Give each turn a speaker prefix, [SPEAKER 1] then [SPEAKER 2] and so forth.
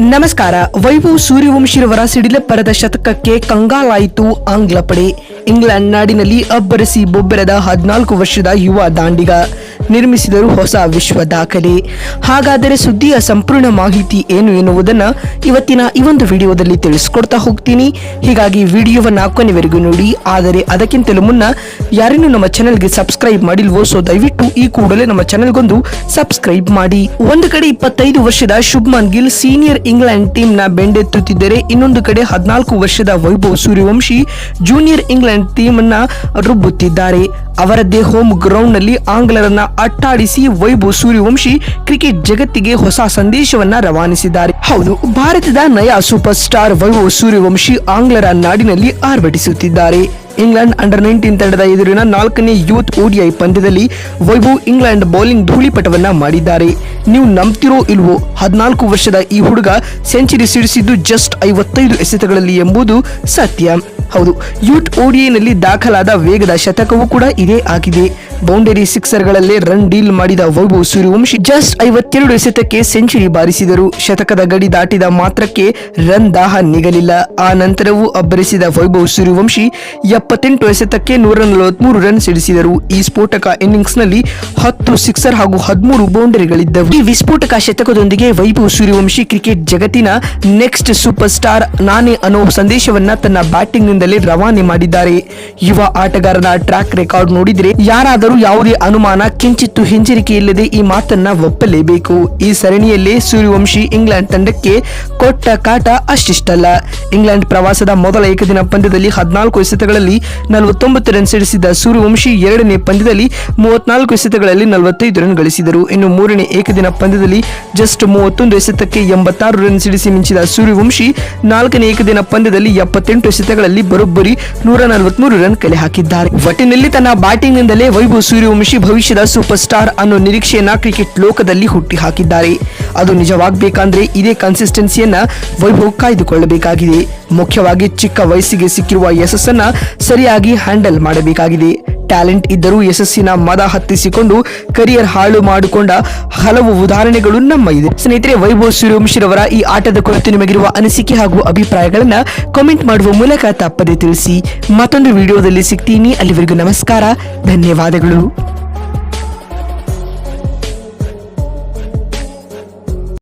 [SPEAKER 1] ನಮಸ್ಕಾರ. ವೈಭವ್ ಸೂರ್ಯವಂಶಿರವರ ಸಿಡಿಲಪ್ಪರದ ಶತಕಕ್ಕೆ ಕಂಗಾಲಾಯಿತು ಆಂಗ್ಲ ಪಡೆ. ಇಂಗ್ಲೆಂಡ್ ನಾಡಿನಲ್ಲಿ ಅಬ್ಬರಿಸಿ ಬೊಬ್ಬರದ ಹದಿನಾಲ್ಕು ವರ್ಷದ ಯುವ ದಾಂಡಿಗ. ನಿರ್ಮಿಸಿದರು ಹೊಸ ವಿಶ್ವ ದಾಖಲೆ. ಹಾಗಾದರೆ ಸುದ್ದಿಯ ಸಂಪೂರ್ಣ ಮಾಹಿತಿ ಏನು ಎನ್ನುವುದನ್ನು ಇವತ್ತಿನ ಈ ಒಂದು ವಿಡಿಯೋದಲ್ಲಿ ತಿಳಿಸ್ಕೊಡ್ತಾ ಹೋಗ್ತೀನಿ. ಹೀಗಾಗಿ ವಿಡಿಯೋವನ್ನು ಕೊನೆವರೆಗೂ ನೋಡಿ. ಆದರೆ ಅದಕ್ಕಿಂತಲೂ ಮುನ್ನ ಯಾರೇನು ನಮ್ಮ ಚಾನೆಲ್ಗೆ ಸಬ್ಸ್ಕ್ರೈಬ್ ಮಾಡಿಲ್ವೋ, ಸೊ ದಯವಿಟ್ಟು ಈ ಕೂಡಲೇ ನಮ್ಮ ಚಾನೆಲ್ಗೊಂದು ಸಬ್ಸ್ಕ್ರೈಬ್ ಮಾಡಿ. ಒಂದು ಕಡೆ ಇಪ್ಪತ್ತೈದು ವರ್ಷದ ಶುಭ್ಮನ್ ಗಿಲ್ ಸೀನಿಯರ್ ಇಂಗ್ಲೆಂಡ್ ಟೀಮ್ನ ಬೆಂಡೆತ್ತುತ್ತಿದ್ದರೆ, ಇನ್ನೊಂದು ಕಡೆ ಹದಿನಾಲ್ಕು ವರ್ಷದ Vaibhav Suryavanshi junior England team ಅನ್ನ ರುಬ್ಬುತ್ತಿದ್ದಾರೆ. ಅವರದ್ದೇ ಹೋಮ್ ಗ್ರೌಂಡ್ನಲ್ಲಿ ಆಂಗ್ಲರನ್ನ ಅಟ್ಟಾಡಿಸಿ ವೈಭವ್ ಸೂರ್ಯವಂಶಿ ಕ್ರಿಕೆಟ್ ಜಗತ್ತಿಗೆ ಹೊಸ ಸಂದೇಶವನ್ನ ರವಾನಿಸಿದ್ದಾರೆ. ಹೌದು, ಭಾರತದ ನಯ ಸೂಪರ್ ಸ್ಟಾರ್ ವೈಭವ್ ಸೂರ್ಯವಂಶಿ ಆಂಗ್ಲರ ನಾಡಿನಲ್ಲಿ ಆರ್ಭಟಿಸುತ್ತಿದ್ದಾರೆ. ಇಂಗ್ಲೆಂಡ್ ಅಂಡರ್ ನೈನ್ಟೀನ್ ತಂಡದ ಎದುರಿನ ನಾಲ್ಕನೇ ಯೂತ್ ಓಡಿಐ ಪಂದ್ಯದಲ್ಲಿ ವೈಭವ್ ಇಂಗ್ಲೆಂಡ್ ಬೌಲಿಂಗ್ ಧೂಳಿಪಟವನ್ನ ಮಾಡಿದ್ದಾರೆ. ನೀವು ನಂಬ್ತಿರೋ ಇಲ್ವೋ, ಹದಿನಾಲ್ಕು ವರ್ಷದ ಈ ಹುಡುಗ ಸೆಂಚುರಿ ಸಿಡಿಸಿದ್ದು ಜಸ್ಟ್ ಐವತ್ತೈದು ಎಸೆತಗಳಲ್ಲಿ ಎಂಬುದು ಸತ್ಯ. ಹೌದು, ಯೂತ್ ಓಡಿಐನಲ್ಲಿ ದಾಖಲಾದ ವೇಗದ ಶತಕವೂ ಕೂಡ ಇದೇ ಆಗಿದೆ. ಬೌಂಡರಿ ಸಿಕ್ಸರ್ಗಳಲ್ಲೇ ರನ್ ಡೀಲ್ ಮಾಡಿದ ವೈಭವ್ ಸೂರ್ಯವಂಶಿ ಜಸ್ಟ್ ಐವತ್ತೆರಡು ಎಸೆತಕ್ಕೆ ಸೆಂಚುರಿ ಬಾರಿಸಿದರು. ಶತಕದ ಗಡಿ ದಾಟಿದ ಮಾತ್ರಕ್ಕೆ ರನ್ ದಾಹ ನಿಗಲಿಲ್ಲ. ಆ ನಂತರವೂ ಅಬ್ಬರಿಸಿದ ವೈಭವ್ ಸೂರ್ಯವಂಶಿ ಎಪ್ಪತ್ತೆಂಟು ಎಸೆತಕ್ಕೆ ನೂರ ನಲವತ್ಮೂರು ರನ್ ಸಿಡಿಸಿದರು. ಈ ಸ್ಫೋಟಕ ಇನ್ನಿಂಗ್ಸ್ನಲ್ಲಿ ಹತ್ತು ಸಿಕ್ಸರ್ ಹಾಗೂ ಹದಿಮೂರು ಬೌಂಡರಿಗಳಿದ್ದವು. ಈ ವಿಸ್ಫೋಟಕ ಶತಕದೊಂದಿಗೆ ವೈಭವ್ ಸೂರ್ಯವಂಶಿ ಕ್ರಿಕೆಟ್ ಜಗತ್ತಿನ ನೆಕ್ಸ್ಟ್ ಸೂಪರ್ ಸ್ಟಾರ್ ನಾನೇ ಅನ್ನೋ ಸಂದೇಶವನ್ನ ತನ್ನ ಬ್ಯಾಟಿಂಗ್ ನಿಂದಲೇ ರವಾನೆ ಮಾಡಿದ್ದಾರೆ. ಯುವ ಆಟಗಾರನ ಟ್ರ್ಯಾಕ್ ರೆಕಾರ್ಡ್ ನೋಡಿದ್ರೆ ಯಾರಾದರೂ ಯಾವುದೇ ಅನುಮಾನ, ಕಿಂಚಿತ್ತು ಹಿಂಜರಿಕೆ ಇಲ್ಲದೆ ಈ ಮಾತನ್ನ ಒಪ್ಪಲೇಬೇಕು. ಈ ಸರಣಿಯಲ್ಲಿ ಸೂರ್ಯವಂಶಿ ಇಂಗ್ಲೆಂಡ್ ತಂಡಕ್ಕೆ ಕೊಟ್ಟ ಕಾಟ ಅಷ್ಟಿಷ್ಟಲ್ಲ. ಇಂಗ್ಲೆಂಡ್ ಪ್ರವಾಸದ ಮೊದಲ ಏಕದಿನ ಪಂದ್ಯದಲ್ಲಿ ಹದಿನಾಲ್ಕು ಎಸೆತಗಳಲ್ಲಿ ನಲವತ್ತೊಂಬತ್ತು ರನ್ ಸಿಡಿಸಿದ ಸೂರ್ಯವಂಶಿ ಎರಡನೇ ಪಂದ್ಯದಲ್ಲಿ ಮೂವತ್ನಾಲ್ಕು ಎಸೆತಗಳಲ್ಲಿ ನಲವತ್ತೈದು ರನ್ ಗಳಿಸಿದರು. ಇನ್ನು ಮೂರನೇ ಏಕದಿನ ಪಂದ್ಯದಲ್ಲಿ ಜಸ್ಟ್ ಮೂವತ್ತೊಂದು ಎಸೆತಕ್ಕೆ ಎಂಬತ್ತಾರು ರನ್ ಸಿಡಿಸಿ ಮಿಂಚಿದ ಸೂರ್ಯವಂಶಿ ನಾಲ್ಕನೇ ಏಕದಿನ ಪಂದ್ಯದಲ್ಲಿ ಎಪ್ಪತ್ತೆಂಟು ಎಸೆತಗಳಲ್ಲಿ ಬರೋಬ್ಬರಿ ನೂರ ನಲವತ್ಮೂರು ರನ್ ಕಲೆ ಹಾಕಿದ್ದಾರೆ. ಒಟ್ಟಿನಲ್ಲಿ ತನ್ನ ಬ್ಯಾಟಿಂಗ್ ನಿಂದಲೇ ವೈಭವ್ ಸೂರ್ಯವಂಶಿ ಭವಿಷ್ಯದ ಸೂಪರ್ ಸ್ಟಾರ್ ಅನ್ನೋ ನಿರೀಕ್ಷೆಯನ್ನ ಕ್ರಿಕೆಟ್ ಲೋಕದಲ್ಲಿ ಹುಟ್ಟಿ ಹಾಕಿದ್ದಾರೆ ಅದು ನಿಜವಾಗಬೇಕಂದ್ರೆ ಇದೇ ಕನ್ಸಿಸ್ಟೆನ್ಸಿಯನ್ನ ವೈಭವ್ ಕಾಯ್ದುಕೊಳ್ಳಬೇಕಾಗಿದೆ. ಮುಖ್ಯವಾಗಿ ಚಿಕ್ಕ ವಯಸ್ಸಿಗೆ ಸಿಕ್ಕಿರುವ ಯಶಸ್ಸನ್ನ ಸರಿಯಾಗಿ ಹ್ಯಾಂಡಲ್ ಮಾಡಬೇಕಾಗಿದೆ. ಟ್ಯಾಲೆಂಟ್ ಇದ್ದರೂ ಯಶಸ್ಸಿನ ಮದ ಹತ್ತಿಸಿಕೊಂಡು ಕರಿಯರ್ ಹಾಳು ಮಾಡಿಕೊಂಡ ಹಲವು ಉದಾಹರಣೆಗಳು ನಮ್ಮ ಇದೆ. ಸ್ನೇಹಿತರೆ, ವೈಭವ್ ಸೂರ್ಯವಂಶಿರವರ ಈ ಆಟದ ಕುರಿತು ನಿಮಗಿರುವ ಅನಿಸಿಕೆ ಹಾಗೂ ಅಭಿಪ್ರಾಯಗಳನ್ನ ಕಾಮೆಂಟ್ ಮಾಡುವ ಮೂಲಕ ತಪ್ಪದೆ ತಿಳಿಸಿ ಮತ್ತೊಂದು ವಿಡಿಯೋದಲ್ಲಿ ಸಿಗ್ತೀನಿ. ಅಲ್ಲಿವರೆಗೂ ನಮಸ್ಕಾರ, ಧನ್ಯವಾದಗಳು.